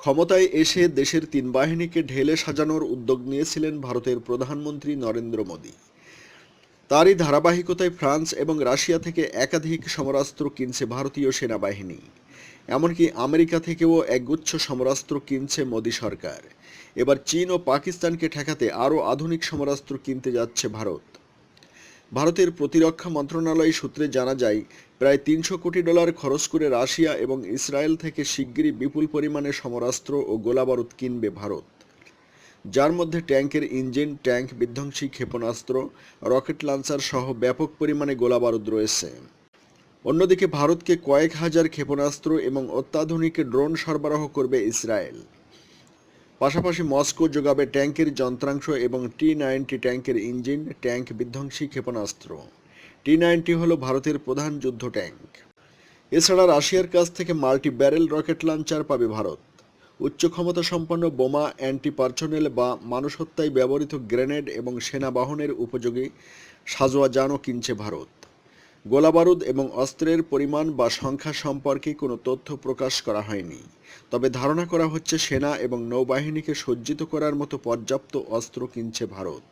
ক্ষমতায় এসে দেশের তিন বাহিনীকে ঢেলে সাজানোর উদ্যোগ নিয়েছিলেন ভারতের প্রধানমন্ত্রী নরেন্দ্র মোদী। তারই ধারাবাহিকতায় ফ্রান্স এবং রাশিয়া থেকে একাধিক সমরাস্ত্র কিনছে ভারতীয় সেনাবাহিনী। এমনকি আমেরিকা থেকেও একগুচ্ছ সমরাস্ত্র কিনছে মোদী সরকার। এবার চীন ও পাকিস্তানকে ঠেকাতে আরও আধুনিক সমরাস্ত্র কিনতে যাচ্ছে ভারত। ভারতের প্রতিরক্ষা মন্ত্রণালয় সূত্রে জানা যায়, প্রায় তিনশো কোটি ডলার খরচ করে রাশিয়া এবং ইসরায়েল থেকে শিগগিরই বিপুল পরিমাণে সমরাস্ত্র ও গোলাবারুদ কিনবে ভারত। যার মধ্যে ট্যাঙ্কের ইঞ্জিন ট্যাঙ্ক বিধ্বংসী ক্ষেপণাস্ত্র, রকেট লঞ্চার সহ ব্যাপক পরিমাণে গোলাবারুদ রয়েছে। অন্যদিকে ভারতকে কয়েক হাজার ক্ষেপণাস্ত্র এবং অত্যাধুনিক ড্রোন সরবরাহ করবে ইসরায়েল। পাশাপাশি মস্কো যোগাবে ট্যাঙ্কের যন্ত্রাংশ এবং টি নাইনটি ট্যাঙ্কের ইঞ্জিন, ট্যাঙ্ক বিধ্বংসী ক্ষেপণাস্ত্র। টি নাইনটি হল ভারতের প্রধান যুদ্ধ ট্যাঙ্ক। এছাড়া রাশিয়ার কাছ থেকে মাল্টি ব্যারেল রকেট লঞ্চার পাবে ভারত। উচ্চ ক্ষমতা সম্পন্ন বোমা অ্যান্টি পার্সোনেল বা মানুষ হত্যায় ব্যবহৃত গ্রেনেড এবং সেনা বাহনের উপযোগী সাজোয়া যানও কিনছে ভারত। গোলাবারুদ এবং অস্ত্রের পরিমাণ বা সংখ্যা সম্পর্কে কোনো তথ্য প্রকাশ করা হয়নি। তবে ধারণা করা হচ্ছে সেনা এবং নৌবাহিনীকে সজ্জিত করার মতো পর্যাপ্ত অস্ত্র কিনছে ভারত।